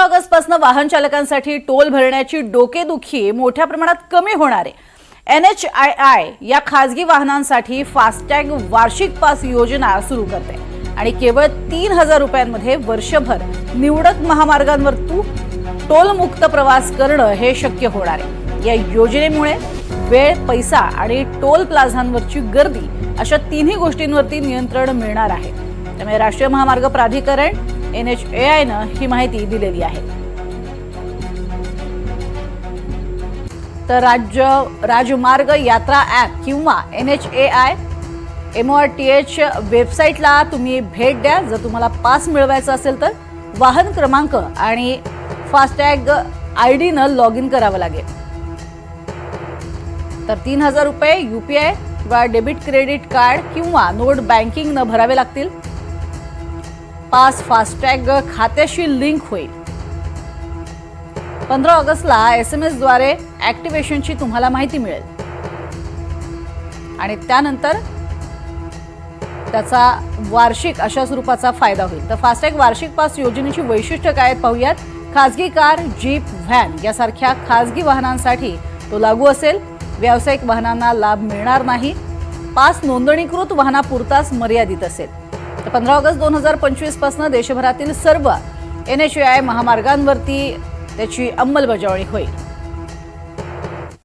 सोळा ऑगस्टपासून वाहन चालकांसाठी टोल भरण्याची डोकेदुखी मोठ्या प्रमाणात कमी होणार आहे. एन एच आय आय या खासगी वाहनांसाठी फास्टॅग वार्षिक पास योजना सुरू करते आणि केवळ तीन हजार रुपयांमध्ये वर्षभर निवडक महामार्गांवर तू टोलमुक्त प्रवास करणं हे शक्य होणार आहे. या योजनेमुळे वेळ पैसा आणि टोल प्लाझांवरची गर्दी अशा तिन्ही गोष्टींवरती नियंत्रण मिळणार आहे. त्यामुळे राष्ट्रीय महामार्ग प्राधिकरण एन एच ए आयनं ही माहिती दिलेली आहे. तर राज्य राजमार्ग यात्रा ॲप किंवा N H A I M R T H वेबसाईटला तुम्ही भेट द्या. जर तुम्हाला पास मिळवायचा असेल तर वाहन क्रमांक आणि फास्टॅग आय डीनं लॉग इन करावं लागेल. तर तीन हजार रुपये यू पी आय किंवा डेबिट क्रेडिट कार्ड किंवा नोट बँकिंगनं भरावे लागतील. पास फास्टॅग खात्याशी लिंक होईल. पंधरा ऑगस्टला एस एम एसद्वारे ॲक्टिव्हेशनची तुम्हाला माहिती मिळेल. आणि त्यानंतर त्याचा वार्षिक अशा स्वरूपाचा फायदा होईल. तर फास्टॅग वार्षिक पास योजनेची वैशिष्ट्य काय आहेत पाहूयात? खाजगी कार जीप व्हॅन यासारख्या खाजगी वाहनांसाठी तो लागू असेल. व्यावसायिक वाहनांना लाभ मिळणार नाही. पास नोंदणीकृत वाहनापुरताच मर्यादित असेल. पंधरा ऑगस्ट दोन हजार पंचवीसपासून देशभरातील सर्व एन एच आय महामार्गांवरती त्याची अंमलबजावणी होईल.